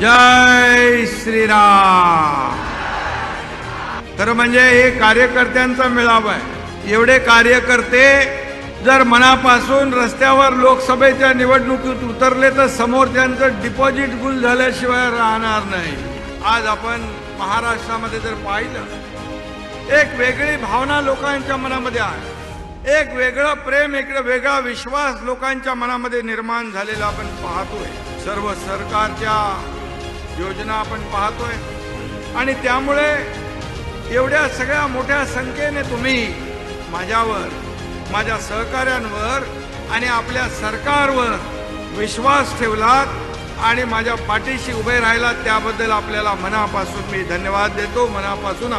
जय श्रीराम. तर म्हणजे हे कार्यकर्त्यांचा मेळावा आहे. एवढे कार्यकर्ते जर मनापासून रस्त्यावर लोकसभेच्या निवडणुकीत उतरले तर समोर त्यांचं डिपॉझिट गुल झाल्याशिवाय राहणार नाही. आज आपण महाराष्ट्रामध्ये जर पाहिलं एक वेगळी भावना लोकांच्या मनामध्ये आहे. एक वेगळं प्रेम एक वेगळा विश्वास लोकांच्या मनामध्ये निर्माण झालेला आपण पाहतोय. सर्व सरकारच्या योजना आपण पाहतोय. आणि त्यामुळे एवढ्या सगळ्या मोठ्या संख्येने तुम्ही माझ्यावर माझ्या सहकाऱ्यांवर आणि आपल्या सरकारवर विश्वास ठेवलात आणि माझ्या पाठीशी उभे राहिलात त्याबद्दल आपल्याला मनापासून मी धन्यवाद देतो. मनापासून